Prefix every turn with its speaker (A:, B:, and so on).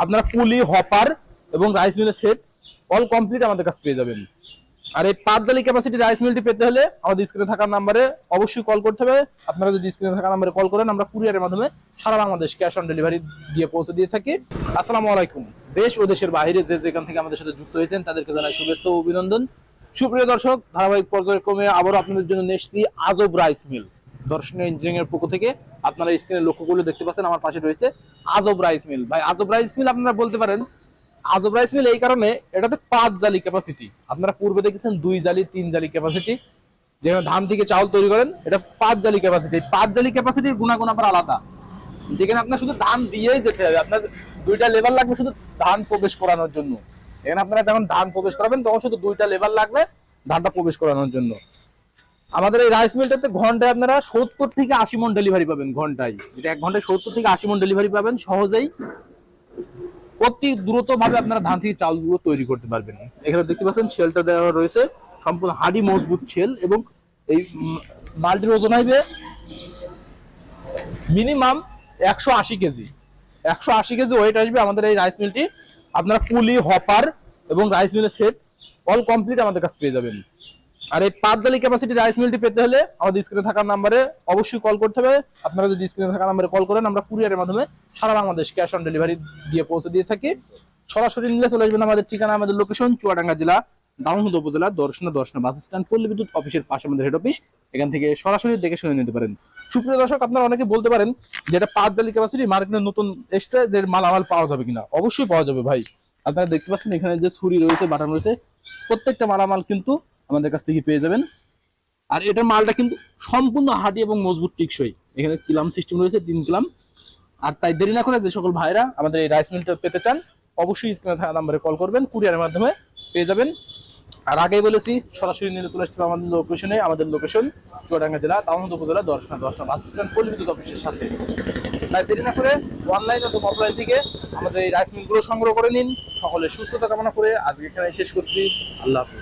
A: আপনারা পুলি, হপার এবং রাইস মিলের সেট অল কমপ্লিট আমাদের কাছে পেয়ে যাবেন। আর এই পাঁচ জালি ক্যাপাসিটি রাইস মিলটি পেতে হলে আমাদের স্ক্রিনে থাকা নাম্বারে অবশ্যই কল করতে হবে। আপনারা যদি স্ক্রিনে থাকা নাম্বারে কল করেন, আমরা কুরিয়ারের মাধ্যমে সারা বাংলাদেশ ক্যাশ অন ডেলিভারি দিয়ে পৌঁছে দিয়ে থাকি। আসসালামু আলাইকুম। দেশ ও দেশের বাইরে যে যেখান থেকে আমাদের সাথে যুক্ত হয়েছেন, তাদেরকে জানাই শুভেচ্ছা ও অভিনন্দন। সুপ্রিয় দর্শক, ধারাবাহিক পর্যায়ক্রমে আবারও আপনাদের জন্য নিয়ে এসেছি আজব রাইস মিল দর্শনীয় ইঞ্জিনিয়ারিং এর পক্ষ থেকে আপনারা স্ক্রিনে লক্ষ্য করলে দেখতে পাচ্ছেন, আমার পাশে রয়েছে আজব রাইস মিল। ভাই, আজব রাইস মিল আপনারা বলতে পারেন, আজব রাইস মিল এই কারণে এটাতে পাঁচ জালি ক্যাপাসিটি আপনারা পূর্বে দেখেছেন দুই জালি, তিন জালি ক্যাপাসিটি যেখানে ধান থেকে চাউল তৈরি করেন, এটা পাঁচ জালি ক্যাপাসিটি পাঁচ জালি ক্যাপাসিটির গুণাগুণ আবার আলাদা। যেখানে আপনার শুধু ধান দিয়েই যেতে হবে। আপনার দুইটা লেবার লাগবে শুধু ধান প্রবেশ করানোর জন্য। এখানে আপনারা যখন ধান প্রবেশ করাবেন, তখন শুধু দুইটা লেবার লাগবে ধানটা প্রবেশ করানোর জন্য। আমাদের এই রাইস মিলটাতে ঘন্টায় আপনারা সত্তর থেকে আশি মন ডেলিভারি পাবেন ঘন্টায়। যেটা এক ঘন্টায় সত্তর থেকে আশি মন ডেলিভারি পাবেন, সহজেই অতি দ্রুত ভাবে আপনারা ধান থেকে চালগুলো তৈরি করতে পারবেন। এখানে দেখতে পাচ্ছেন শেলটা দেওয়া রয়েছে, সম্পূর্ণ হাডি মজবুত শেল এবং এই মাল্টির ওজন হইবে মিনিমাম একশো আশি কেজি। একশো আশি কেজি ওয়েট আসবে আমাদের এই রাইস মিলটি আপনারা পুলি হপার এবং রাইস মিলের সেট অল কমপ্লিট আমাদের কাছে পেয়ে যাবেন। আর এই পাঁচ জালি ক্যাপাসিটি রাইস মিলটি পেতে হলে আমাদের স্ক্রিনে থাকা নাম্বারে অবশ্যই কল করতে হবে। আপনারা যদি স্ক্রিনে থাকা নাম্বারে কল করেন, আমরা কুরিয়ারের মাধ্যমে সারা বাংলাদেশ ক্যাশ অন ডেলিভারি দিয়ে পৌঁছে দিয়ে থাকি। সরাসরি নিলে চলে আসবেন আমাদের ঠিকানা, আমাদের লোকেশন চুয়াডাঙ্গা জেলা দামোহদ উপজেলা, দর্শনা দর্শনা বাস স্ট্যান্ড পল্লী বিদ্যুৎ অফিসের পাশে আমাদের হেড অফিস এখান থেকে সরাসরি দেখে শুনে নিতে পারেন। সুপ্রিয় দর্শক, আপনারা অনেকে বলতে পারেন যে এটা পাঁচ জালি ক্যাপাসিটি মার্কেটে নতুন এসছে যে মালামাল পাওয়া যাবে কিনা। অবশ্যই পাওয়া যাবে ভাই। আপনারা দেখতে পাচ্ছেন এখানে যে ছুরি রয়েছে, বাটান রয়েছে, প্রত্যেকটা মালামাল কিন্তু আমাদের কাছ থেকে পেয়ে যাবেন। আর এটার মালটা কিন্তু সম্পূর্ণ হাঁটি এবং মজবুত টিকসই। এখানে কিলাম সিস্টেম রয়েছে তিন কিলাম। আর তাই দেরি না করে যে সকল ভাইরা আমাদের এই রাইস মিলটা পেতে চান, অবশ্যই স্ক্রিনে থাকা নাম্বারে কল করবেন কুরিয়ারের মাধ্যমে পেয়ে যাবেন। আর আগেই বলেছি, সরাসরি নিয়ে চলে আসতে আমাদের লোকেশনে আমাদের লোকেশন চুয়াডাঙ্গা জেলা তাওয়ান উপজেলা, দর্শনা দর্শনা বাস স্ট্যান্ড পল্লী অফিসের সাথে। তাই দেরি না করে অনলাইন অথবা অফলাইন থেকে আমাদের এই রাইস মিলগুলো সংগ্রহ করে নিন। সকলে সুস্থতা কামনা করে আজকে এখানে শেষ করছি। আল্লাহ হাফিজ।